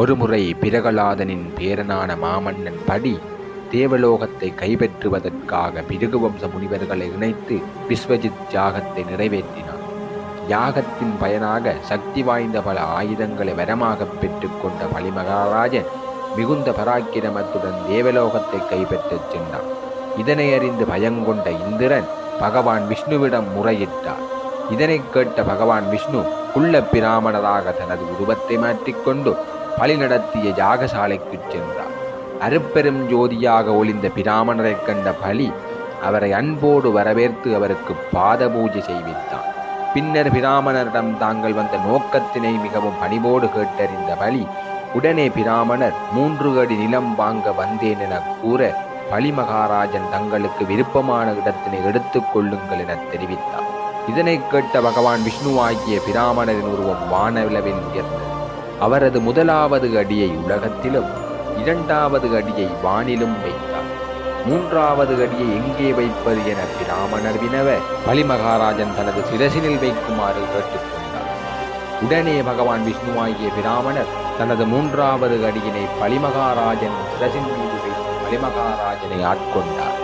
ஒருமுறை பிரகலாதனின் பேரனான மாமன்னன் படி தேவலோகத்தை கைப்பற்றுவதற்காக பிருகுவம்ச முனிவர்களை இணைத்து விஸ்வஜித் யாகத்தை நிறைவேற்றினார் யாகத்தின் பயனாக சக்தி வாய்ந்த பல ஆயுதங்களை வரமாகப் பெற்றுக்கொண்ட பலிமகாராஜன் மிகுந்த பராக்கிரமத்துடன் தேவலோகத்தை கைப்பற்றச் சென்றார் இதனை அறிந்து பயங்கொண்ட இந்திரன் பகவான் விஷ்ணுவிடம் முறையிட்டார். இதனைக் கேட்ட பகவான் விஷ்ணு குள்ள பிராமணராக தனது உருவத்தை மாற்றிக்கொண்டு பலி நடத்திய யாகசாலைக்குச் சென்றார் அருப்பெரும் ஜோதியாக ஒளிந்த பிராமணரைக் கண்ட பலி அவரை அன்போடு வரவேற்று அவருக்கு பாத பூஜை செய்வித்தான். பின்னர் பிராமணரிடம் தாங்கள் வந்த நோக்கத்தினை மிகவும் பணிவோடு கேட்டறிந்த பலி உடனே பிராமணர் மூன்று அடி நிலம் வாங்க வந்தேன் என கூற பலி மகாராஜன் தங்களுக்கு விருப்பமான இடத்தினை எடுத்துக் கொள்ளுங்கள் என தெரிவித்தார் இதனை கேட்ட பகவான் விஷ்ணுவாகிய பிராமணரின் உருவம் வானவிளவில் உயர்ந்தது. அவரது முதலாவது அடியை உலகத்திலும் இரண்டாவது அடியை வானிலும் வைத்தார். மூன்றாவது அடியை எங்கே வைப்பது என பிராமணர் வினவ பலிமகாராஜன் தனது சிரசினில் வைக்குமாறு கேட்டுக்கொண்டார். உடனே பகவான் விஷ்ணுவாகிய பிராமணர் தனது மூன்றாவது அடியினை பலிமகாராஜன் சிரசின் மீது வைத்து பலிமகாராஜனை ஆட்கொண்டார்.